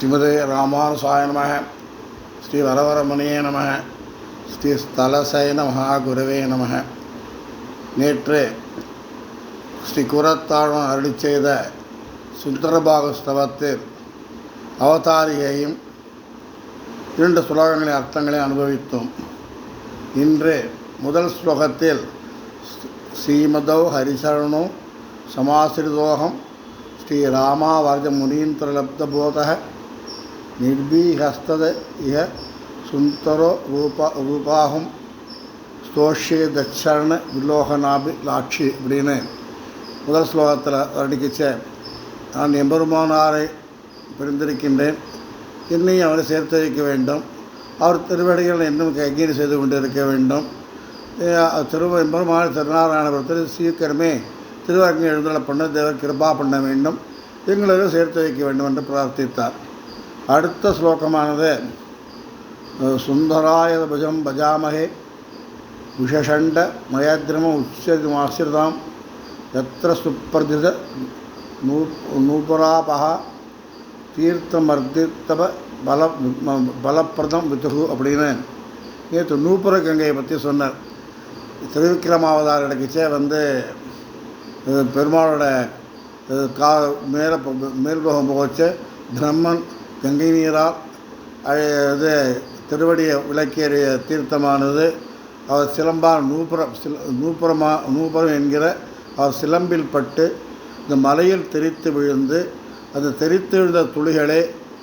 ஸ்ரீமதே ராமானுசாய நம ஸ்ரீ வரவரமணியே நம ஸ்ரீ ஸ்தலசயன மகாகுருவே நம. நேற்று ஸ்ரீ குரத்தாழ்வன் அருளி செய்த சுந்தரபாகு அவதாரியையும் இரண்டு ஸ்லோகங்களின் அர்த்தங்களை அனுபவித்தோம். இன்று முதல் ஸ்லோகத்தில் ஸ்ரீமதோ ஹரிசரணோ சமாசிரிதோகம் ஸ்ரீ ராமாவர்ஜ முனீந்திரலப்தபோத நிர்பீஹஸ்தத இஹ சுந்தரோ ரூபா ரூபாகும் ஸ்தோஷே தச்சரண விலோகநாபி லாட்சி அப்படின்னு முதல் ஸ்லோகத்தில் வர்ணிக்கிச்ச நான் எம்பெருமானாரை பிரிந்திருக்கின்றேன். என்னையும் அவரை சேர்த்து வைக்க வேண்டும். அவர் திருவடிகள் இன்னும் கைகீடு செய்து கொண்டிருக்க வேண்டும். திரு எம்பெருமான திருநாராயணபுரத்தில் சீக்கிரமே திருவரங்கை எழுந்தருள பண்ண தேவர் கிருபா பண்ண வேண்டும். எங்களையும் சேர்த்து வைக்க வேண்டும் என்று பிரார்த்தித்தார். அடுத்த ஸ்லோகமானது சுந்தராய பஜம் பஜாமகே விஷஷண்ட மயத்ரம உச்சமாசிரிதாம் எத்திர சுப்பிரதித நூ நூபுராபகா தீர்த்தமர்த்தித்தப பல பலப்பிரதம் வித்துகு அப்படின்னு நேற்று நூப்புர கங்கையை பற்றி சொன்னார். திருவிக்கிரமாவதார் கிடைக்கிச்சே வந்து பெருமாளோட கா மேலே மேல்போகம் போச்சு பிரம்மன் கங்கை நீரால் இது திருவடியை விளக்கேறிய தீர்த்தமானது. அவர் சிலம்பார் நூபுரம் சில நூபுரமா நூபுரம் என்கிற அவர் சிலம்பில் பட்டு இந்த மலையில் தெரித்து விழுந்து அந்த தெரித்து விழுந்த துளிகளே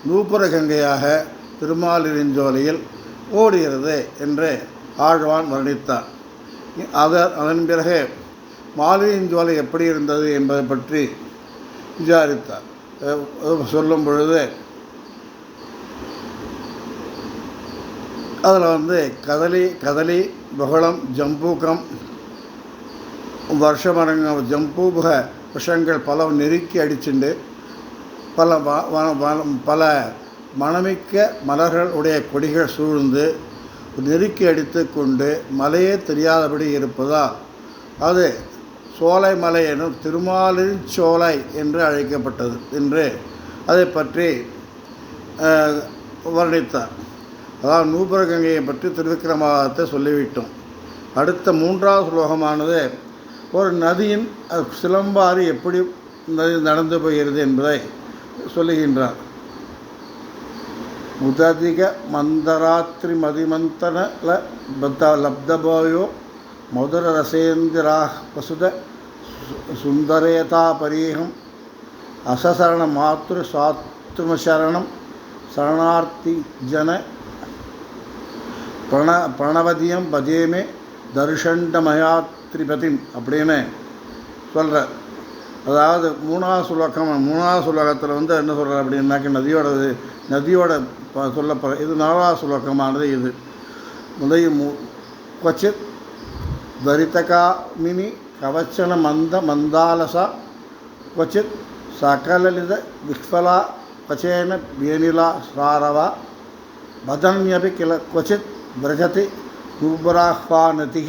நூபுர கங்கையாக திருமாலிருஞ்சோலையில் ஓடுகிறது என்று ஆழ்வான் வர்ணித்தார். அதர் அதன் பிறகு மாலிரிஞ்சோலை எப்படி இருந்தது என்பதை பற்றி விசாரித்தார். சொல்லும் பொழுது அதில் வந்து கதலி கதலி புகழம் ஜம்பூக்கம் வருஷமரங்க ஜம்பூபுக விஷங்கள் பல நெருக்கி அடிச்சுண்டு பல பல மணமிக்க மலர்கள் உடைய கொடிகள் சூழ்ந்து நெருக்கி அடித்து கொண்டு மலையே தெரியாதபடி இருப்பதால் அது சோலை மலை எனும் திருமாலின் சோலை என்று அழைக்கப்பட்டது என்று அதை பற்றி வர்ணித்தார். அதாவது நூபுர கங்கையை பற்றி திருவிக்கிரமாதத்தை சொல்லிவிட்டோம். அடுத்த மூன்றாவது ஸ்லோகமானது ஒரு நதியின் சிலம்பாறு எப்படி நதி நடந்து போகிறது என்பதை சொல்லுகின்றார். முததிக மந்தராத்திரி மதிமந்தன பத்த லப்தபோயோ மதுர ரசேந்திரா பசுத சுந்தரேதா பரீகம் அசசரண மாத்ரு சாத்ருமசரணம் சரணார்த்தி ஜன பிரண பிரணவதியம் பஜேமே தர்ஷண்டமயாத்ரிபதிம் அப்படின்னு சொல்கிறார் அதாவது மூணாவது சுலோகம் மூணாவது சுலோகத்தில் வந்து என்ன சொல்கிறார் அப்படின்னாக்க நதியோட நதியோட சொல்லப்போ இது நாலாவது சுலோகமானது இது. முதல் மு கொச்சித் தரித்தகாமினி கவச்சன மந்த மந்தாலசா கொச்சித் சகலலித விஃபலா பச்சேன வேனிலா சாரவா பதன்யபி கில கொச்சித் விரஜதி நூபராஹ்வானதி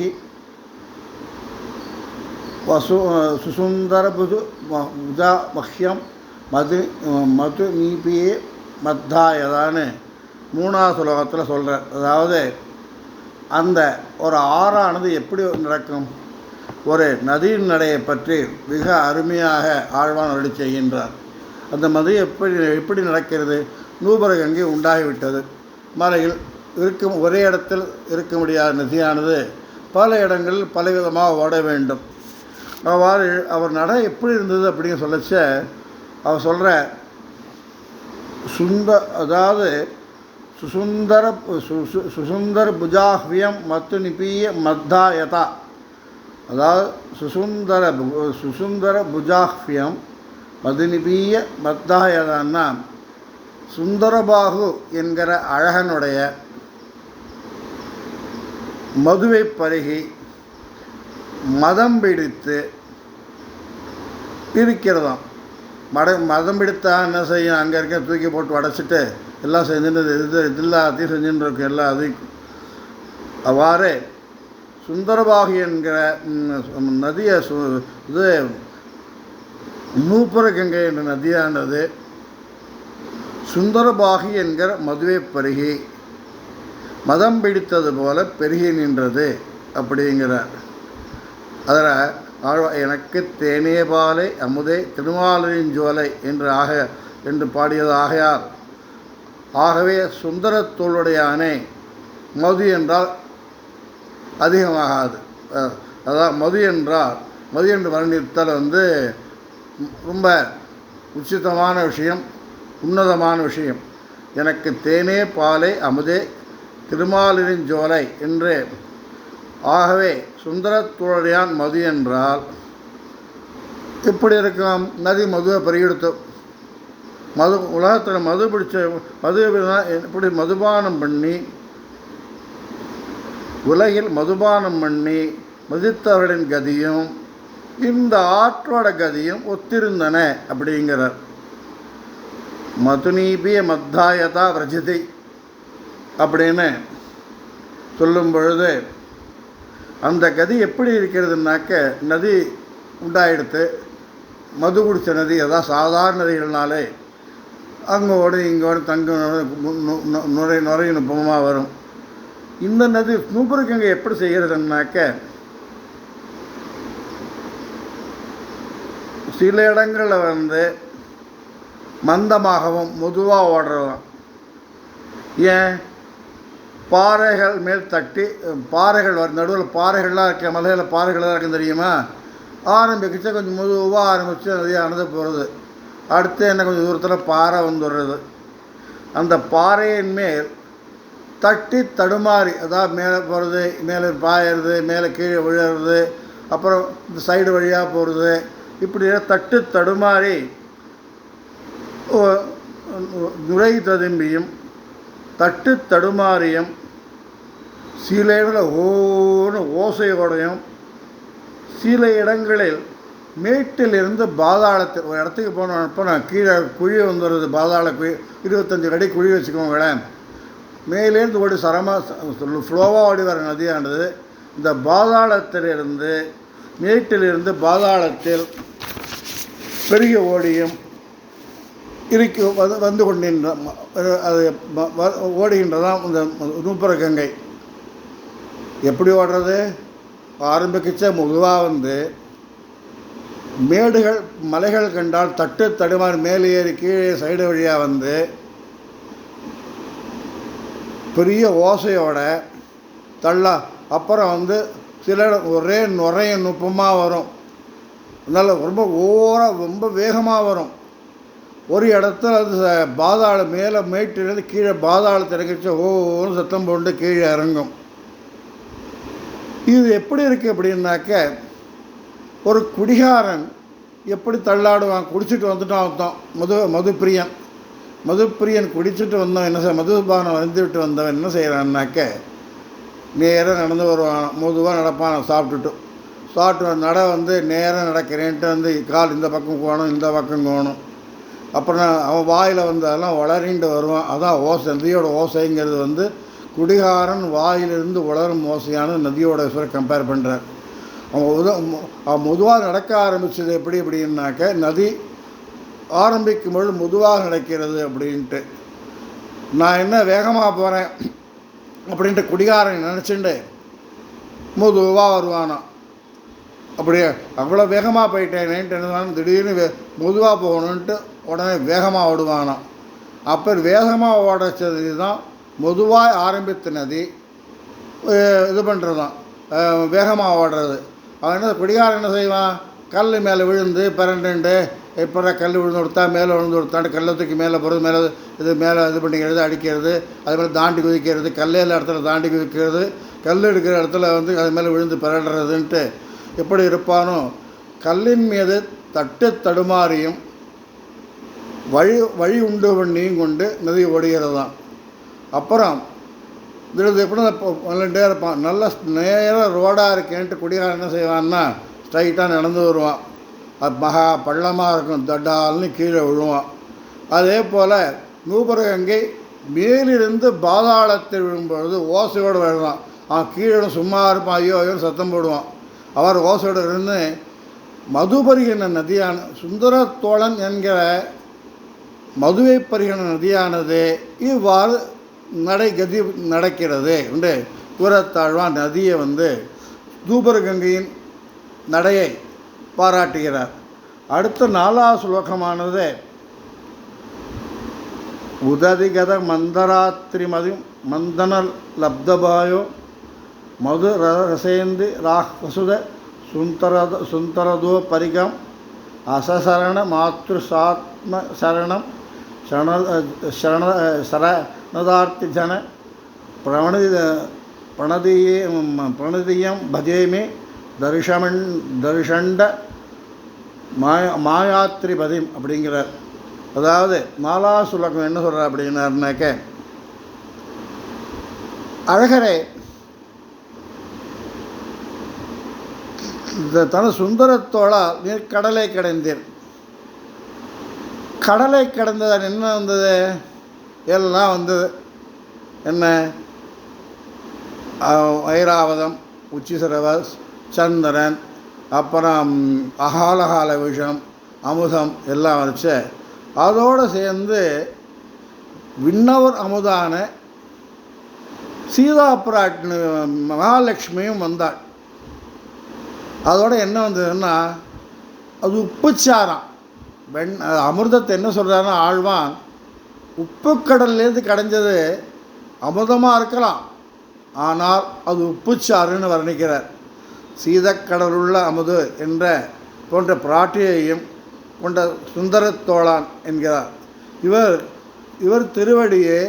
வசு சுசுந்தரபுது உதா மஹ்யம் மது மது நீபியே மத்தாயதான்னு மூணாவது ஸ்லோகத்தில் சொல்கிறார் அதாவது அந்த ஒரு ஆறானது எப்படி நடக்கும்? ஒரு நதியின் நடையை பற்றி மிக அருமையாக ஆழ்வான் அருளி செய்கின்றார். அந்த மது எப்படி எப்படி நடக்கிறது? நூபர கங்கை உண்டாகிவிட்டது. மலையில் இருக்கும் ஒரே இடத்தில் இருக்க முடியாத நதியானது பல இடங்களில் பலவிதமாக ஓட வேண்டும். அவ்வாறு அவர் நட எப்படி இருந்தது அப்படின்னு சொல்லச்ச அவர் சொல்கிற சுந்த அதாவது சுசுந்தர சுசுந்தர புஜாஹ்வியம் மத்து நிபிய மத்தாயதா. அதாவது சுசுந்தர சுசுந்தர புஜாஹ்வியம் மதுநிபிய மத்தாயதான்னா சுந்தரபாகு என்கிற அழகனுடைய மதுவை பருகி மதம் பிடித்து இருக்கிறதாம். மட மதம் பிடித்தா என்ன செய்யும்? அங்கே இருக்க தூக்கி போட்டு உடச்சிட்டு எல்லாம் செஞ்சுட்டு இது எல்லாத்தையும் செஞ்சுட்டு இருக்கும். எல்லா அதையும் அவ்வாறு சுந்தரபாகு என்கிற நதியை சு இது நூப்புர கங்கை என்ற நதியானது சுந்தரபாகி என்கிற மதுவை பருகி மதம் பிடித்தது போல பெருகி நின்றது அப்படிங்கிறார் அதில் ஆழ்வா எனக்கு தேனே பாலை அமுதே திருமாலரின் ஜோலை என்று ஆக என்று பாடியது ஆகையார் ஆகவே சுந்தரத்தோளுடையானே மது என்றால் அதிகமாகாது. அதான் மது என்றால் மது என்று வர்ணித்தல் வந்து ரொம்ப உச்சிதமான விஷயம் உன்னதமான விஷயம். எனக்கு தேனே பாலை அமுதே திருமாலிருஞ்சோலை ஜோலை என்று. ஆகவே சுந்தரத்துடையான் மது என்றால் இப்படி இருக்கும் நதி மதுவை பருகெடுத்து மது உலகத்தில் மது பிடிச்ச மது இப்படி மதுபானம் பண்ணி உலகில் மதுபானம் பண்ணி மதித்தவர்களின் கதியும் இந்த ஆற்றோட கதியும் ஒத்திருந்தன அப்படிங்கிறார். மதுநீபிய மத்தாயதா விரஜதி. அப்படின்னு சொல்லும் பொழுது அந்த கதி எப்படி இருக்கிறதுனாக்க நதி உண்டாயிடுத்து மது குடித்த நதி அதான் சாதாரண நதிகள்னாலே அங்கே ஓடி இங்கே ஓடி தங்க நுரை நுரை நுட்பமாக வரும். இந்த நதி நூப்புருக்கங்க எப்படி செய்கிறதுனாக்க சில இடங்களில் வந்து மந்தமாகவும் மெதுவாக ஓடுறோம் ஏன்? பாறைகள் மேல் தட்டி பாறைகள் வர நடுவில் பாறைகள்லாம் இருக்க மலையில் பாறைகள்லாம் இருக்கும் தெரியுமா? ஆரம்பிக்கிச்சு கொஞ்சம் மெதுவாக ஆரம்பித்து நிறையா நடந்து போகிறது அடுத்து என்ன கொஞ்சம் தூரத்தில் பாறை வந்துடுறது. அந்த பாறையின் மேல் தட்டி தடுமாறி அதாவது மேலே போகிறது மேலே பாயறது மேலே கீழே விழுறது அப்புறம் இந்த சைடு வழியாக போகிறது இப்படி தட்டு தடுமாறி நுழை நுரை ததும்பியும் தட்டு தடுமாறியும் சில இடங்களில் ஓன்னு ஓசையோடையும் சில இடங்களில் மேட்டிலிருந்து பாதாளத்தில் ஒரு இடத்துக்கு போனப்போ நான் கீழே குழி வந்துடுறது பாதாள குழி இருபத்தஞ்சி அடி குழி வச்சுக்கோங்களேன். மேலேருந்து ஓடி சரமாக ஃப்ளோவாக ஓடி வர நதியானது இந்த பாதாளத்திலிருந்து மேட்டிலிருந்து பாதாளத்தில் பெருகி ஓடியும் இருக்கு வந்து வந்து கொண்டிருந்த அது வ- ஓடுகின்றதாம் இந்த நூப்புற கங்கை. எப்படி ஓடுறது? ஆரம்பிக்கிச்ச முதுவாக வந்து மேடுகள் மலைகள் கண்டால் தட்டு தடுமாறு மேலே ஏறி கீழே சைடு வழியாக வந்து பெரிய ஓசையோட தள்ள அப்புறம் வந்து சில ஒரே நுரைய நுட்பமாக வரும். அதனால் ரொம்ப ஓரம் ரொம்ப வேகமாக வரும். ஒரு இடத்துல அது பாதாள மேலே மேட்டிலிருந்து கீழே பாதாளத்தை இறங்கிச்சு ஓன்னு சத்தம் போட்டு கீழே இறங்கும். இது எப்படி இருக்குது அப்படின்னாக்க ஒரு குடிகாரன் எப்படி தள்ளாடுவான் குடிச்சிட்டு வந்துட்டான் அர்த்தம். மது மதுப்பிரியன். மதுப்பிரியன் குடிச்சிட்டு வந்தவன் என்ன செய்ய மதுபானம் வந்துவிட்டு வந்தவன் என்ன செய்கிறான்னாக்க நேராக நடந்து வருவான் மதுவாக நடப்பான் சாப்பிட்டுட்டு. சாப்பிட்டு நட வந்து நேராக நடக்கிறேன்ட்டு வந்து கால் இந்த பக்கம் போகணும் இந்த பக்கம் போகணும். அப்புறம் அவன் வாயில் வந்ததெல்லாம் வளரிண்டு வருவான். அதான் ஓசை. நதியோட ஓசைங்கிறது வந்து குடிகாரன் வாயிலிருந்து வளரும் ஓசையான நதியோட சொல்ல கம்பேர் பண்ணுறார் அவன் உத அவன் மெதுவாக நடக்க ஆரம்பித்தது எப்படி அப்படின்னாக்க நதி ஆரம்பிக்கும் பொழுது மெதுவாக நடக்கிறது அப்படின்ட்டு. நான் என்ன வேகமாக போகிறேன் அப்படின்ட்டு குடிகாரன் நினச்சிண்டு மெதுவாக வருவானான் அப்படியே அவ்வளோ வேகமாக போயிட்டேனேன்ட்டு என்ன திடீர்னு வே மெதுவாக போகணுன்ட்டு உடனே வேகமாக ஓடுவானாம். அப்போ வேகமாக ஓடச்சது தான் மெதுவாக ஆரம்பித்த நதி இது பண்ணுறதான் வேகமாக ஓடுறது. அவன் என்ன குடிகாரன் என்ன செய்வான்? கல் மேலே விழுந்து பிறண்டுண்டு இப்போ கல் விழுந்து கொடுத்தா மேலே விழுந்து கொடுத்தாண்டு கல்லை தூக்கி மேலே போகிறது மேலே இது மேலே இது பண்ணிக்கிறது அடிக்கிறது அது மேலே தாண்டி குதிக்கிறது கல்லையில் இடத்துல தாண்டி குதிக்கிறது கல் எடுக்கிற இடத்துல வந்து அது மேலே விழுந்து பிறடுறதுன்ட்டு எப்படி இருப்பானோ கல்லின் மீது தட்டு தடுமாறியும் வழி வழி உண்டு பண்ணியும் கொண்டு நதி ஓடுகிறதாம். அப்புறம் இதில் எப்படி வந்துட்டே இருப்பான். நல்ல நேராக ரோடாக இருக்கேன்ட்டு குடிகாரன் என்ன செய்வான்னா ஸ்ட்ரைட்டாக நடந்து வருவான். அது மகா பள்ளமாக இருக்கும் தட்டால்னு கீழே விழுவான். அதே போல் நூபரகங்கை மேலிருந்து பாதாளத்தில் விழும்பொழுது ஓசையோடு விழுவான் அவன் கீழே சும்மா இருப்பான். ஐயோ ஐயோ சத்தம் போடுவான். அவர் ஓசையோடு இருந்து நதியான சுந்தரத்தோழன் என்கிற மதுவை பருகின நதியானது இவ்வாறு நடை கதி நடக்கிறது. என்று கூறத்தாழ்வான் நதியை வந்து தூபரகங்கையின் நடையை பாராட்டுகிறார். அடுத்த நாலாவது ஸ்லோகமானது உததிகத மந்தராத்திரி மதி மந்தன லப்தபாயோ மது ரசேந்தி ராஹசுத சுந்தரத சுந்தரதோ பரிகம் அசசரண மாத்ரு சாத்ம சரணம் சரண சரண சரணதார்த்தி ஜன பிரணதி பிரணதியே பிரணதியம் பஜேமே தரிசமன் தரிஷண்ட மாயா மாயாத்திரி பதிம் அப்படிங்கிறார். அதாவது நாலா சுலகம் என்ன சொல்கிறார் அப்படின்னாருனாக்க அழகரே இந்த தன சுந்தரத்தோளால் நீர் கடலை கடைந்தீர். கடலை கடந்ததால் என்ன வந்தது? எல்லாம் வந்தது. என்ன? ஐராவதம் உச்சிசரவஸ் சந்திரன் அப்புறம் அகாலகால விஷம் அமுதம் எல்லாம் வச்சு அதோடு சேர்ந்து விண்ணவர் அமுதான சீதா பிராட்டினு மகாலட்சுமியும் வந்தாள். அதோடு என்ன வந்ததுன்னா அது உப்புச்சாரம். வெண் அமிர்தத்தை என்ன சொல்கிறாருன்னா ஆழ்வான் உப்பு கடல்லேருந்து கடைஞ்சது அமிர்தமாக இருக்கலாம். ஆனால் அது உப்புச்சாறுன்னு வர்ணிக்கிறார். சீதக்கடலுள்ள அமுது என்ற போன்ற பிராட்டியையும் கொண்ட சுந்தரத்தோளான் என்கிறார். இவர் இவர் திருவடியே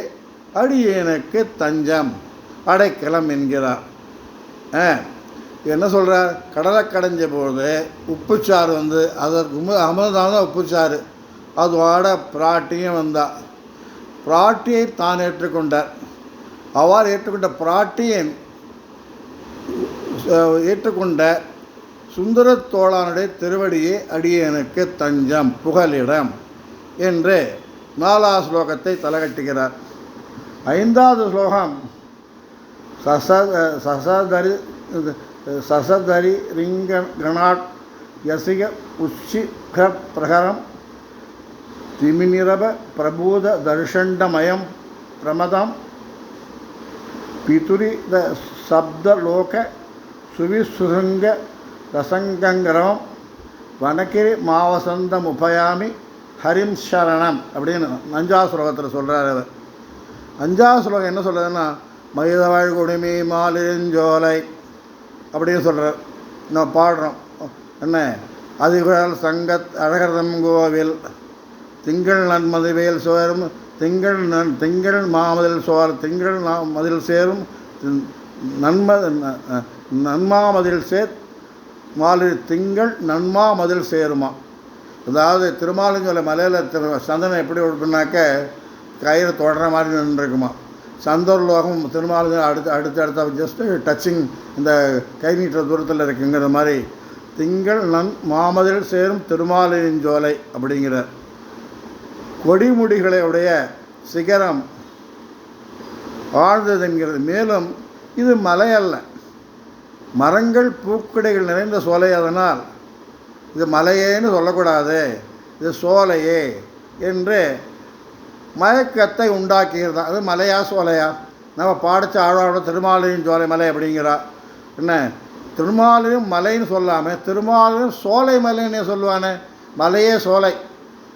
அடியேனுக்கு தஞ்சம் அடைக்கலம் என்கிறார். ஆ என்ன சொல்கிறார் கடலை கடைஞ்ச போது உப்புச்சாறு வந்து அதற்கு மு- அமிர்தம் தான் உப்புச்சாறு அதோட பிராட்டியும் வந்தா பிராட்டியை தான் ஏற்றுக்கொண்டார். அவ்வாறு ஏற்றுக்கொண்ட பிராட்டியின் ஏற்றுக்கொண்ட சுந்தர தோழானுடைய திருவடியே அடியனுக்கு தஞ்சம் புகலிடம் என்று நாலாவது ஸ்லோகத்தை தலைகட்டுகிறார். ஐந்தாவது ஸ்லோகம் சச சசதரி சசதரி ரிங்க கணாட் யசிக உச்சிக பிரகரம் திமிநிரப பிரபூத தர்ஷண்டமயம் பிரமதம் பிதுரித சப்தலோக சுவிசுருங்க ரசங்கங்கரம் வனக்கிரி மாவசந்தம் உபயாமி ஹரிம் சரணம் அப்படின்னு அஞ்சா ஸ்லோகத்தில் சொல்கிறார் அவர். அஞ்சா ஸ்லோகம் என்ன சொல்கிறதுன்னா மைதவாழ் குடிமி மாலிஞ்சோலை அப்படின்னு சொல்கிறார் நான் பாடுறோம். என்ன? அதிகால் சங்கத் அழகர்தம் கோவில். திங்கள் நன்மதுவேல் சோரும் திங்கள் நன் திங்கள் மாமதில் சோர் திங்கள் நா- மதில் சேரும். நன்ம நன்மாமதில் சேர் மாலி திங்கள் நன்மா மதில் சேருமா? அதாவது திருமாலுங்கல மலையில் திரு சந்தனம் எப்படி கொடுப்புனாக்க கயிறு தொடர மாதிரி நின்றுருக்குமா? சந்தோர்லோகம் திருமாலிஞ்சோலை அடுத்து அடுத்து அடுத்த ஜஸ்ட்டு டச்சிங் இந்த கை நீட்டுற தூரத்தில் இருக்குங்கிற மாதிரி. திங்கள் நன் மாமதில் சேரும் திருமாலிஞ்சோலை அப்படிங்கிறார். கொடிமுடிகளுடைய சிகரம் ஆழ்ந்தது என்கிறது. மேலும் இது மலை அல்ல. மரங்கள் பூக்கடைகள் நிறைந்த சோலை அதனால் இது மலையேன்னு சொல்லக்கூடாது. இது சோலையே என்று மயக்கத்தை உண்டாக்குகிறது அது மலையா சோலையா? நம்ம பாடிச்ச ஆழ்வாரோட திருமாலையும் சோலை மலை அப்படிங்கிறா. என்ன? திருமாலையும் மலைன்னு சொல்லாமல் திருமாலையும் சோலை மலைன்னு சொல்லுவானே. மலையே சோலை.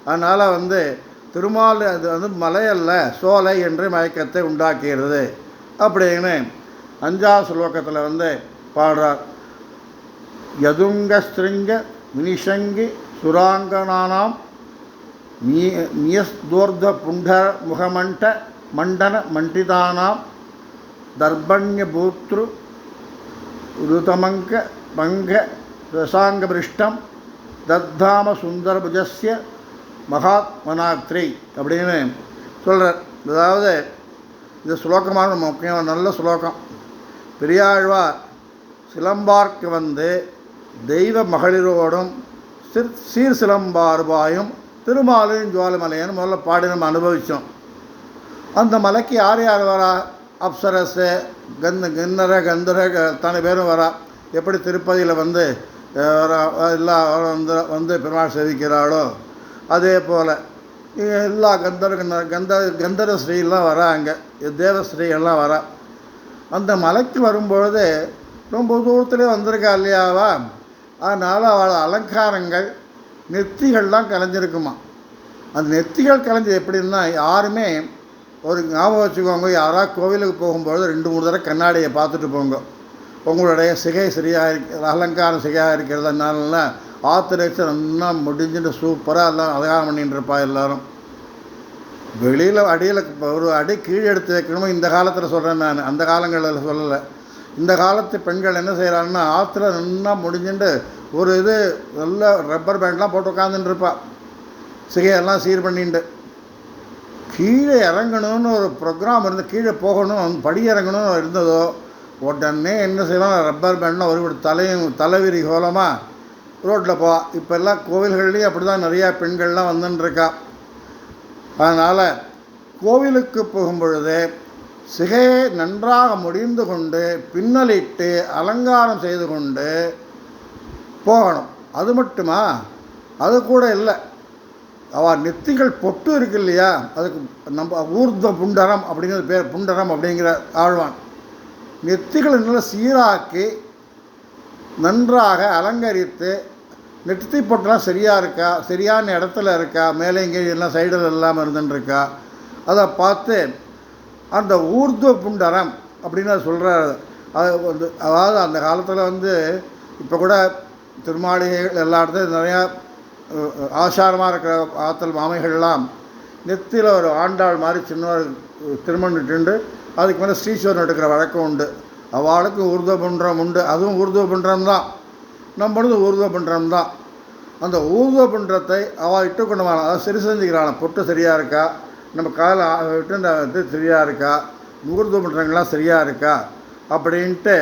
அதனால் வந்து திருமால் அது வந்து மலையல்ல சோலை என்று மயக்கத்தை உண்டாக்குகிறது அப்படின்னு அஞ்சாவது ஸ்லோகத்தில் வந்து பாடுறார். யதுங்க ஸ்திருங்க மினிஷங்கி சுராங்கனானாம் நீ மியஸ்தோர்த புண்ட முகமண்ட மண்டன மண்டிதானாம் தர்பண்யபூத்ரு ருதமங்க பங்க ரசாங்கபிருஷ்டம் தத்தாம சுந்தரபுஜஸ்ய மகாத்மனாத்ரி அப்படின்னு சொல்கிறார் அதாவது இந்த ஸ்லோகமான முக்கியமான நல்ல ஸ்லோகம். பெரியாழ்வார் சிலம்பார்க்கு வந்து தெய்வ மகளிரோடும் சிற் சீர் சிலம்பார்பாயும் திருமாலையும் ஜுவாலமலையன்னு முதல்ல பாடி நம்ம அனுபவித்தோம் அந்த மலைக்கு யார் யார் வரா? அப்சரஸு கந்த கிண்ணற கந்தர அத்தனை பேரும் வரா. எப்படி திருப்பதியில் வந்து எல்லா வந்து வந்து பெருமாள் சேவிக்கிறாளோ அதே போல் எல்லா கந்தர் கந்த கந்தர ஸ்ரீலாம் வராங்க தேவஸ்ரீகள்லாம் வரா. அந்த மலைக்கு வரும்பொழுது ரொம்ப தூரத்துலேயே வந்திருக்கா இல்லையாவா? அதனால் அவள் அலங்காரங்கள் நெத்திகள்லாம் கலைஞ்சிருக்குமா? அந்த நெத்திகள் கலைஞ்சது எப்படின்னா யாருமே ஒரு ஞாபகம் வச்சுக்கோங்க யாராவது கோவிலுக்கு போகும்பொழுது ரெண்டு மூணு தடவை கண்ணாடியை பார்த்துட்டு போங்க. உங்களுடைய சிகை சரியாக இருக்க அலங்காரம் சரியாக இருக்கிறதுனால ஆத்திரேச்சர் நல்லா முடிஞ்சுட்டு சூப்பராக எல்லாம் அலங்காரம் பண்ணிட்டு இருப்பா எல்லாரும். வெளியில் அடியில் ஒரு அடி கீழே எடுத்து வைக்கணுமோ இந்த காலத்தில் சொல்கிறேன் நான். அந்த காலங்களில் சொல்லலை. இந்த காலத்து பெண்கள் என்ன செய்கிறாங்கன்னா ஆற்றுல நல்லா முடிஞ்சுட்டு ஒரு இது நல்ல ரப்பர் பேண்ட்லாம் போட்டு உட்காந்துட்டுருப்பா சிகையெல்லாம் சீர் பண்ணிட்டு கீழே இறங்கணும்னு ஒரு ப்ரோக்ராம் இருந்து கீழே போகணும் படி இறங்கணும்னு இருந்ததோ உடனே என்ன செய்வான் ரப்பர் பேண்ட்லாம் ஒரு தலையும் தலைவிரி கோலமாக ரோட்டில் போவா. இப்போ எல்லாம் கோவில்கள்லேயும் அப்படி தான் நிறையா பெண்கள்லாம் வந்துட்டுருக்கா அதனால் கோவிலுக்கு போகும் பொழுது சிகையை நன்றாக முடிந்து கொண்டு பின்னலிட்டு அலங்காரம் செய்து கொண்டு போகணும். அது மட்டுமா? அது கூட இல்லை. அவள் நெத்திகள் பொட்டு இருக்கு இல்லையா? அதுக்கு நம்ம ஊர்த புண்டரம் அப்படிங்கிற பேர் புண்டரம் அப்படிங்கிற ஆழ்வான். நெத்திகளை நல்லா சீராக்கி நன்றாக அலங்கரித்து நெத்தி பொட்டெல்லாம் சரியாக இருக்கா? சரியான இடத்துல இருக்கா? மேலே இங்கே எல்லாம் சைடில் இல்லாமல் இருந்துட்டுருக்கா? அதை பார்த்து அந்த ஊர்துவ புண்டரம் அப்படின்னு அது சொல்கிறாரு அது வந்து அதாவது அந்த காலத்தில் வந்து இப்போ கூட திருமாளிகைகள் எல்லா இடத்துலையும் நிறையா ஆசாரமாக இருக்கிற ஆத்தல் மாமைகள்லாம் நெத்தியில் ஒரு ஆண்டாள் மாதிரி சின்னவர் திருமணம் திருமணிட்டு அதுக்கு மேலே ஸ்ரீஸ்வரன் எடுக்கிற வழக்கம் உண்டு. அவளுக்கு உருதுவ பண்றம் உண்டு. அதுவும் ஊர்துவ பண்றம் தான். நம்மளது உருதுவ பண்றம் தான். அந்த ஊர்துவ பண்றத்தை அவள் இட்டு கொண்டு அதாவது சரி செஞ்சுக்கிறாள் பொட்டு சரியாக இருக்கா? நம்ம காலை விட்டு இந்த இது சரியாக இருக்கா? ஊர்துவ பண்றங்கள்லாம் சரியாக இருக்கா? அப்படின்ட்டு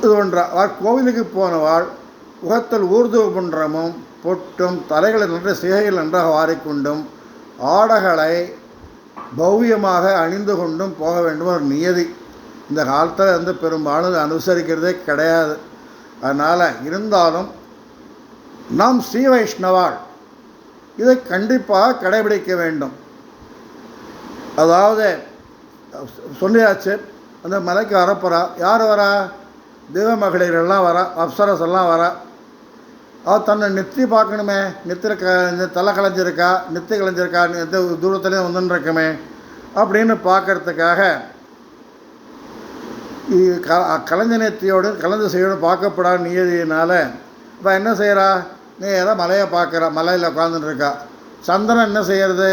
இது ஒன்றா அவள் கோவிலுக்கு போனவாள் முகத்தில் ஊர்துவ குன்றமும் பொட்டும் தலைகளை நின்று சிகைகள் நன்றாக வாரிக்கொண்டும் ஆடைகளை பௌவியமாக அணிந்து கொண்டும் போக வேண்டும் ஒரு நியதி. இந்த காலத்தில் வந்து பெரும்பாலும் அனுசரிக்கிறதே கிடையாது. அதனால் இருந்தாலும் நாம் ஸ்ரீ வைஷ்ணவாள். இதை கண்டிப்பாக கடைபிடிக்க வேண்டும். அதாவது சொல்லியாச்சு அந்த மலைக்கு வரப்போகிறா யார் வரா? தெய்வ மகளிரெல்லாம் வரா அப்சரஸ் எல்லாம் வரா. அவள் தன்னை நெத்தி பார்க்கணுமே. நெத்திர க தலை கலைஞ்சிருக்கா நெத்தி கலைஞ்சிருக்கா எந்த தூரத்துலேயும் வந்துன்னு இருக்குமே அப்படின்னு பார்க்கறதுக்காக இது க கலைஞ்ச நெத்தியோடு கலந்து செய்யணும் பார்க்கப்படா நியதியினால் இப்போ என்ன செய்கிறா நேராக மலையை பார்க்குறா மலையில் உட்காந்துட்டுருக்கா சந்திரன் என்ன செய்கிறது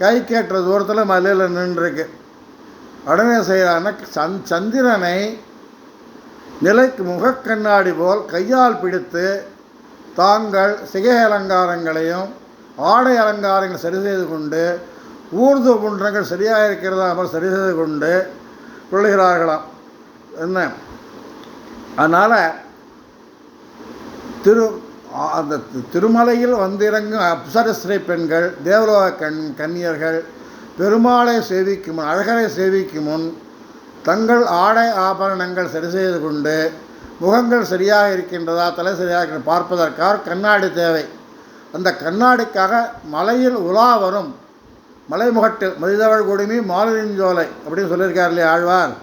கை கேட்டுற தூரத்தில் மலையில் நின்றுருக்கு. உடனே செய்கிறான்னா சந் சந்திரனை நிலைக்கு முகக்கண்ணாடி போல் கையால் பிடித்து தாங்கள் சிகை அலங்காரங்களையும் ஆடை அலங்காரங்கள் சரி செய்து கொண்டு ஊர்து குன்றங்கள் சரியாக இருக்கிறதா அவர் சரி செய்து கொண்டு கொள்கிறார்களாம். என்ன? அதனால் திரு அந்த திருமலையில் வந்திறங்கும் அப்சரஸ்ரீ பெண்கள் தேவலோக கண் கன்னியர்கள் பெருமாளை சேவிக்கும் முன் அழகரை சேவிக்கும் முன் தங்கள் ஆடை ஆபரணங்கள் சரி செய்து கொண்டு முகங்கள் சரியாக இருக்கின்றதா தலை சரியாக இருக்கின்ற பார்ப்பதற்காக கண்ணாடி தேவை. அந்த கண்ணாடிக்காக மலையில் உலா வரும். மலைமுகட்டில் மதிதவள் கொடுமி மாலரிஞ்சோலை அப்படின்னு சொல்லியிருக்கார் இல்லையா ஆழ்வார்?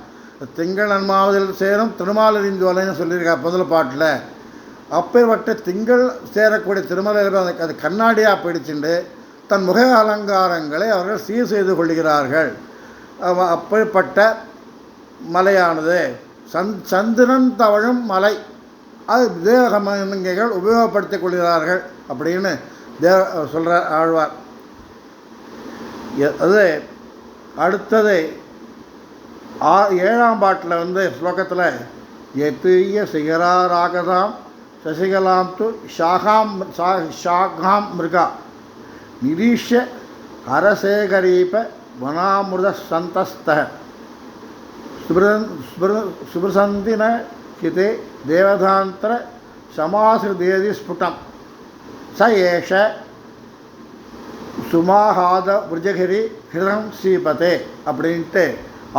திங்கள் நன்மாவதில் சேரும் திருமாலரிஞ்சோலைன்னு சொல்லியிருக்கார் முதல் பாட்டில். அப்பேற்பட்ட திங்கள் சேரக்கூடிய திருமலையில் அது அது கண்ணாடியாக பிடிச்சுண்டு தன் முக அலங்காரங்களை அவர்கள் சீர் செய்து கொள்கிறார்கள். அப்படிப்பட்ட மலையானது. சந் சந்திரன் தவழும் மலை. அது தேவகமங்கைகள் உபயோகப்படுத்திக் கொள்கிறார்கள் அப்படின்னு தேவ சொல்கிறார் ஆழ்வார். அது அடுத்தது ஆ ஏழாம் பாட்டில் வந்து ஸ்லோகத்தில் எத்தீய சிகராராகதாம் சசிகலாம் து ஷாகாம் சா ஷாகாம் மிருகா. நிரீஷ ஹரசேகரீப வனாமிருத சந்தஸ்த ஸ்மிருதன் ஸ்மிரு ஸ்மிருசந்தி ந தேவதாந்திர சமாசிருதேதி ஸ்புட்டம். ச ஏஷ சுமாகாத விரஜகிரி ஹிரம் சீபதே அப்படின்ட்டு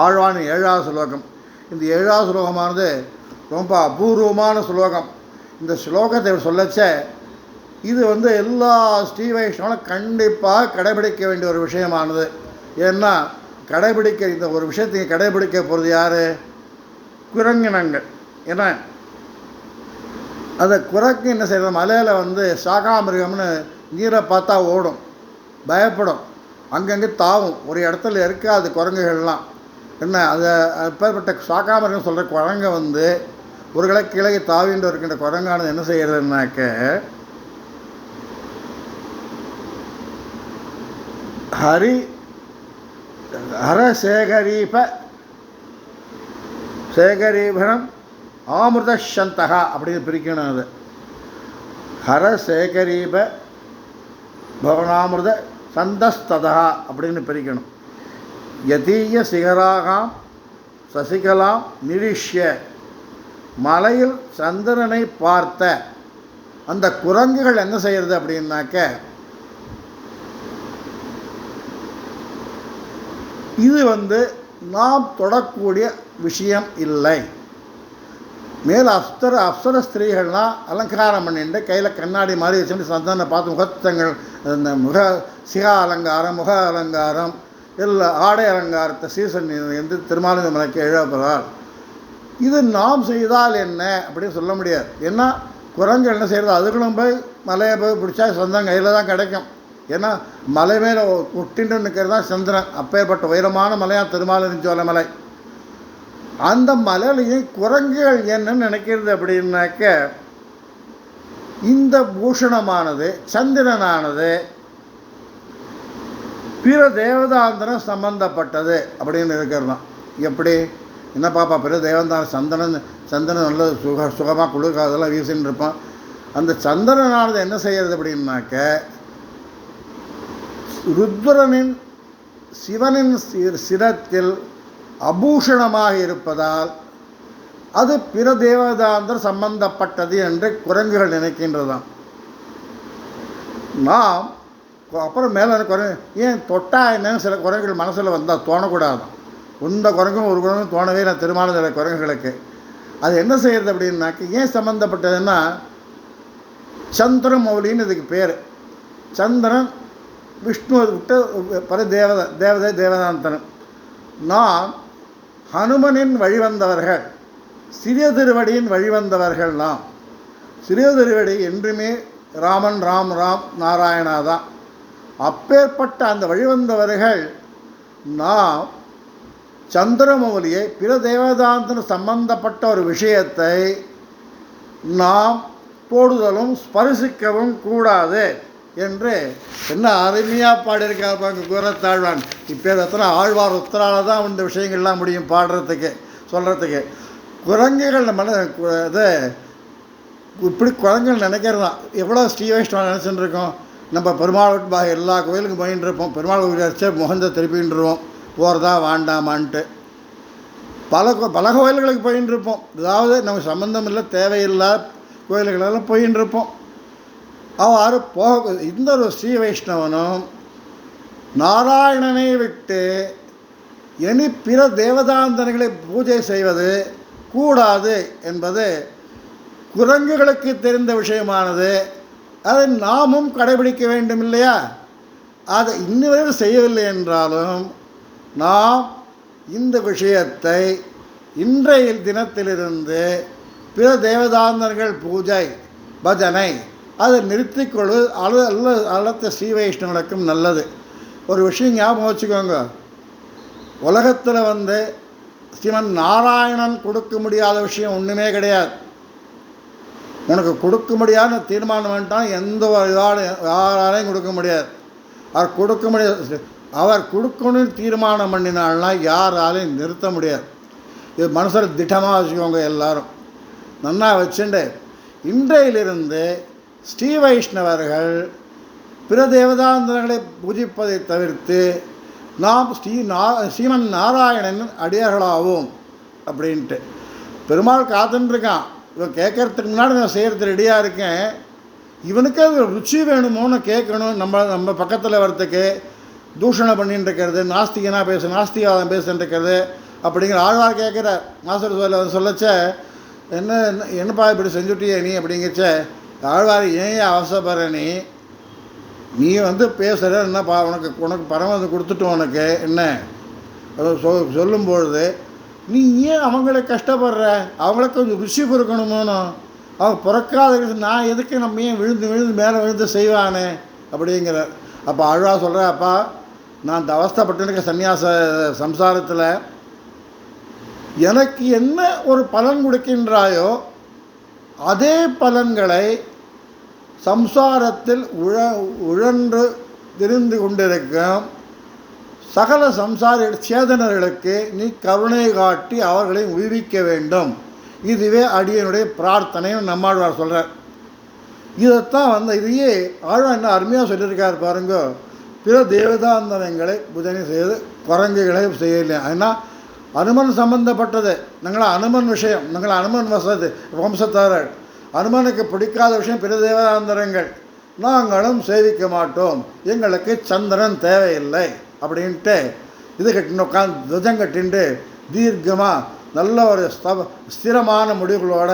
ஆழ்வான் ஏழாவது ஸ்லோகம். இந்த ஏழாவது ஸ்லோகமானது ரொம்ப அபூர்வமான ஸ்லோகம். இந்த ஸ்லோகத்தை சொல்லச்ச இது வந்து எல்லா ஸ்ரீ வைஷ்ணவனும் கண்டிப்பாக கடைபிடிக்க வேண்டிய ஒரு விஷயமானது. ஏன்னா கடைபிடிக்க இந்த ஒரு விஷயத்தை கடைபிடிக்க போகிறது யார்? குரங்கினங்கள். ஏன்னா அந்த குரங்கு என்ன செய்கிறது மலையில் வந்து சாகாமிருகம்னு நீரை பார்த்தா ஓடும். பயப்படும். அங்கங்கே தாவும். ஒரு இடத்துல இருக்காது குரங்குகள்லாம். என்ன? அதை அப்பேற்பட்ட சாகாமிருகம் சொல்கிற குரங்கை வந்து ஒரு கிளை கிழக்கு தாவின்று இருக்கின்ற குரங்கானது என்ன செய்கிறதுனாக்க ஹரி ஹரசேகரீப சேகரீபனம் ஆமிருதசந்தகா அப்படின்னு பிரிக்கணும் அது. ஹரசேகரீப பவனாமிருத சந்தஸ்ததா அப்படின்னு பிரிக்கணும். யதீய சிகராகாம் சசிகலாம் நிரிஷ்ய மலையில் சந்திரனை பார்த்த அந்த குரங்குகள் என்ன செய்கிறது அப்படின்னாக்க இது வந்து நாம் தொடக்கூடிய விஷயம் இல்லை. மேல் அப்சர அப்சர ஸ்திரீகள்லாம் அலங்காரம் பண்ணிட்டு கையில் கண்ணாடி மாதிரி வச்சுட்டு சந்தனை பார்த்து முகத்தங்கள் இந்த முக சிகா அலங்காரம் முக அலங்காரம் இல்லை ஆடை அலங்காரத்தை சீசன் என்று திருமாலிங்க மலைக்கு எழுதப்படுறார் இது நாம் செய்தால் என்ன அப்படின்னு சொல்ல முடியாது. ஏன்னா குரங்கு என்ன செய்கிறது அதுகளும் போய் மலையை போய் பிடிச்சா சொந்தம் கையில் தான் கிடைக்கும். ஏன்னா மலை மேலே ஒட்டின்னு நிற்கிறது தான் சந்திரன். அப்பேற்பட்ட உயரமான மலையாக திருமாலிருஞ்சோலை மலை. அந்த மலையிலையும் குரங்குகள் என்னன்னு நினைக்கிறது அப்படின்னாக்க இந்த பூஷணமானது சந்திரனானது பிற தேவதாந்திரம் சம்பந்தப்பட்டது அப்படின்னு இருக்கிறது தான் எப்படி? என்ன பாப்பா பிற தேவதாந்திரம் சந்திரன் சந்தனம் நல்ல சுக சுகமாக குளிர் வீசின்னு இருப்பான். அந்த சந்திரனானது என்ன செய்யறது அப்படின்னாக்க ருத்ரனின் சிவனின் சி- சிரத்தில் அபூஷணமாக இருப்பதால் அது பிற தேவதாந்தர் சம்பந்தப்பட்டது என்று குரங்குகள் நினைக்கின்றதாம். நாம் அப்புறம் மேலே குரங்கு ஏன் தொட்டா என்னன்னு சில குரங்குகள் மனசில் வந்தால் தோணக்கூடாதான் இந்த குரங்கும் ஒரு குரங்கும் தோணவே நான் திருமாலிர குரங்குகளுக்கு. அது என்ன செய்யறது அப்படின்னாக்க ஏன் சம்மந்தப்பட்டதுன்னா சந்திரமௌலின்னு இதுக்கு பேர். சந்திரன் விஷ்ணு விட்ட பர தேவத தேவதை தேவதாந்தன் நாம் ஹனுமனின் வழிவந்தவர்கள் சிறிய திருவடியின் வழிவந்தவர்கள் நாம். சிறிய திருவடி என்றுமே ராமன் ராம் ராம் நாராயணா தான் அப்பேற்பட்ட அந்த வழிவந்தவர்கள் நாம் சந்திரமௌலியை பிற தேவதாந்தன் சம்பந்தப்பட்ட ஒரு விஷயத்தை நாம் போடுதலும் ஸ்பரிசிக்கவும் கூடாது. என்று என்ன அருமையாக பாடியிருக்கார் பாங்க குரத்தாழ்வான். இப்போ எத்தனை ஆழ்வார் உத்தரால தான் இந்த விஷயங்கள்லாம் முடியும் பாடுறதுக்கு சொல்கிறதுக்கு குரங்குகள் நம்ம இது இப்படி குரங்குகள் நினைக்கிறதான் எவ்வளோ ஸ்ரீ வைஷ்ணவம் நினச்சிட்டு இருக்கோம் நம்ம பெருமாள் எல்லா கோயிலுக்கும் போயின்னு இருப்போம். பெருமாள் கோயில் முகந்த திருப்பின்றுவோம் போகிறதா வேண்டாமான்ட்டு. பல கோ- பல கோயில்களுக்கு போயின்னு இருப்போம். அதாவது நமக்கு சம்மந்தம் இல்லை தேவையில்லாத கோயில்களெல்லாம் போயின்னு இருப்போம். அவ்வாறு போக இந்த ஒரு ஸ்ரீ வைஷ்ணவனும் நாராயணனை விட்டு இனி பிற தேவதாந்தனைகளை பூஜை செய்வது கூடாது என்பது குரங்குகளுக்கு தெரிந்த விஷயமானது. அதை நாமும் கடைபிடிக்க வேண்டும் இல்லையா? அதை இன்னி செய்யவில்லை என்றாலும் நாம் இந்த விஷயத்தை இன்றைய தினத்திலிருந்து பிற தேவதாந்தர்கள் பூஜை பஜனை அதை நிறுத்திக்கொள்வது அழு அல்ல அழுத்த ஸ்ரீ வைஷ்ணவனுக்கும் நல்லது. ஒரு விஷயம் ஞாபகம் வச்சுக்கோங்க. உலகத்தில் வந்து ஸ்ரீமன் நாராயணன் கொடுக்க முடியாத விஷயம் ஒன்றுமே கிடையாது. உனக்கு கொடுக்க முடியாதுன்னு தீர்மானம் வேண்டாம் எந்த ஒரு இதால யாராலையும் கொடுக்க முடியாது. அவர் கொடுக்க முடியாது. அவர் கொடுக்கணும்னு தீர்மானம் பண்ணினால்னா யாராலையும் நிறுத்த முடியாது. இது மனசில் திட்டமாக வச்சுக்கோங்க எல்லாரும். நன்னா வச்சுட்டு இன்றையிலிருந்து ஸ்ரீ வைஷ்ணவர்கள் பிற தேவதாந்தங்களை பூஜிப்பதை தவிர்த்து நாம் ஸ்ரீ நா ஸ்ரீமன் நாராயணன் அடியார்களாகும் அப்படின்ட்டு. பெருமாள் காத்துட்டுருக்கான் இவன் கேட்கறதுக்கு முன்னாடி நான் செய்கிறது ரெடியாக இருக்கேன். இவனுக்கு அது ருச்சி வேணுமோன்னு கேட்கணும். நம்ம நம்ம பக்கத்தில் வரத்துக்கு தூஷணம் பண்ணிட்டு இருக்கிறது நாஸ்திகனா பேச நாஸ்திகவாதம் பேசுன்னு இருக்கிறது அப்படிங்கிற ஆழ்வார் கேட்குறார். மாஸ்டர் சொல்ல சொல்லச்ச என்ன என்ன- என்னப்பா இப்படி செஞ்சுட்டியே நீ? அப்படிங்கச்ச ஆழ்வார் ஏன் அவசரப்படுற நீ நீ வந்து பேசுகிற என்னப்பா உனக்கு உனக்கு பணம் வந்து கொடுத்துட்டோம் உனக்கு என்ன? அது சொ சொல்லும்பொழுது நீ ஏன் அவங்கள கஷ்டப்படுற? அவங்களுக்கு கொஞ்சம் ருசி பொறுக்கணுமோனோ அவங்க பிறக்காத நான் எதுக்கு நம்ம ஏன் விழுந்து விழுந்து மேலே விழுந்து செய்வானே? அப்படிங்கிற அப்போ அழுவா சொல்கிற அப்பா நான் இந்த அவஸ்தைப்பட்டிருக்க சன்னியாச சம்சாரத்தில் எனக்கு என்ன ஒரு பலன் கொடுக்கின்றாயோ அதே பலன்களை சம்சாரத்தில் உழ உழன்று திரிந்து கொண்டிருக்கும் சகல சம்சார சேதனர்களுக்கு நீ கருணை காட்டி அவர்களை உய்விக்க வேண்டும். இதுவே அடியனுடைய பிரார்த்தனையும் நம்மாழ்வார் சொல்கிறார் இதைத்தான் வந்து இதையே ஆழ்வார் என்ன அருமையாக சொல்லியிருக்கார் பாருங்க. பிற தேவதாந்தனங்களை புதனை செய்து குரங்குகளை செய்யலை ஏன்னா அனுமன் சம்பந்தப்பட்டது. நாங்கள் அனுமன் விஷயம். நாங்கள் அனுமன் வசது. வம்சத்தாரர். அனுமனுக்கு பிடிக்காத விஷயம் பிற தேவதாந்தரங்கள். நாங்களும் சேவிக்க மாட்டோம். எங்களுக்கு சந்திரன் தேவையில்லை. அப்படின்ட்டு இது கட்டின உட்காந்து துவஜம் கட்டின்ட்டு தீர்க்கமாக நல்ல ஒரு ஸ்தவ ஸ்திரமான முடிவுகளோட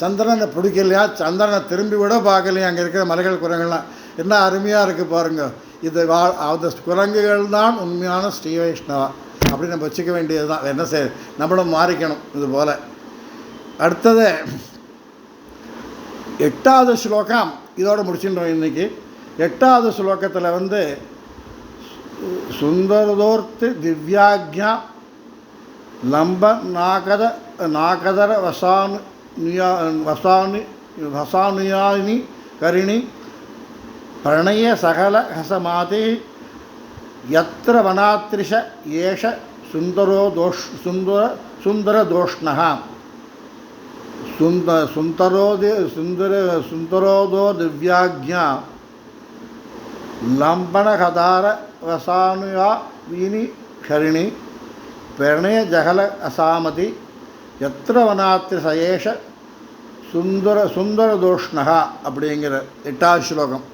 சந்திரனை பிடிக்கலையா? சந்திரனை திரும்பி விட பார்க்கலையா? அங்கே இருக்கிற மலைகள் குரங்குலாம் என்ன அருமையாக இருக்குது பாருங்கள் இது வா அந்த குரங்குகள் தான் உண்மையான ஸ்ரீ வைஷ்ணவா. அப்படி நம்ம வச்சுக்க வேண்டியது தான் என்ன செய்ய நம்மளும் மாறிக்கணும் இது போல். அடுத்தது எட்டாவது ஸ்லோகம் இதோடு முடிச்சுட்டோம் இன்றைக்கி எட்டாவது ஸ்லோகத்தில் வந்து சுந்தரதோர்த்து திவ்யாக்யா லம்ப நாகத நாகதர வசானு நியா வசானு வசானுயானி கரிணி பிரணய சகல ஹசமாதே எத்திர வனாத்ரிஷ ஏஷ சுந்தரோ தோஷ் சுந்தர சுந்தரதோஷ்ணா சுந்த சுந்தரோ சுந்தர சுந்தரோதோ திவ்யாக்ஞா லம்பனகதார வசானுயா வீனி ஷரிணி பிரணய ஜகல அசாமதி எத்திர வனாத்திர சயேஷ சுந்தர சுந்தரதோஷ்ணகா அப்படிங்கிற எட்டாவது ஸ்லோகம்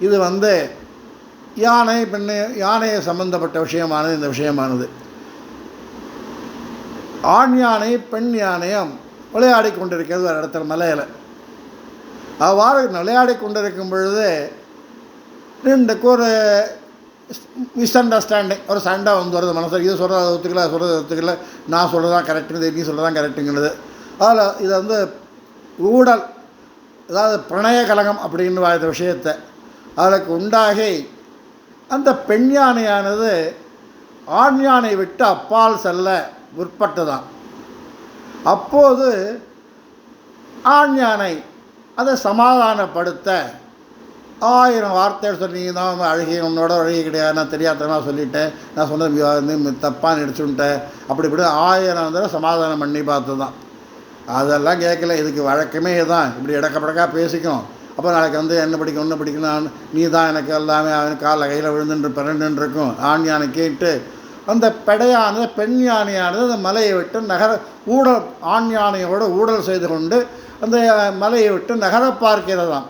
இது வந்து யானை பெண்ணை யானையை சம்பந்தப்பட்ட விஷயமானது இந்த விஷயமானது. ஆண் யானை பெண் யானையும் விளையாடி கொண்டிருக்கிறது ஒரு இடத்துல மலையில். அவ்வாறு விளையாடி கொண்டிருக்கும் பொழுது ரெண்டுக்கு ஒரு மிஸ் அண்டர்ஸ்டாண்டிங் ஒரு சண்டை வந்து வருது மனசில். இது சொல்கிறது ஒத்துக்கல சொல்கிறது ஒத்துக்கல நான் சொல்கிறதான் கரெக்டுங்கிறது நீ சொல்கிறதான் கரெக்டுங்கிறது அதில் இது வந்து ஊடல் அதாவது பிரணய கலகம் அப்படின்னு இந்த விஷயத்தை அதற்கு உண்டாகி அந்த பெண் யானையானது ஆண் யானை விட்டு அப்பால் செல்ல முற்பட்டதான் அப்போது ஆண் யானை அதை சமாதானப்படுத்த ஆயிரம் வார்த்தைகள் சொல்லி நீ தான் அழுகி உன்னோட அழுகி கிடையாது. நான் தெரியாதனா சொல்லிட்டேன். நான் சொன்னது வந்து தப்பாக நினச்சுட்டேன் அப்படி இப்படி ஆயிரம் தடவை சமாதானம் பண்ணி பார்த்து தான் அதெல்லாம் கேட்கல. இதுக்கு வழக்கமே தான் இப்படி இடக்க படக்கா பேசிக்கும். அப்போ நாளைக்கு வந்து என்ன பிடிக்கும் ஒன்று பிடிக்கணும் நீ தான் எனக்கு எல்லாமே அவன் காலில் கையில் விழுந்துட்டு பிறண்டுன்னு இருக்கும் ஆண் யானை கேட்டு அந்த பெடையானது பெண் யானையானது அந்த மலையை விட்டு நகர ஊடல் ஆண் யானையோடு ஊடல் செய்து கொண்டு அந்த மலையை விட்டு நகர பார்க்கிறதாம்.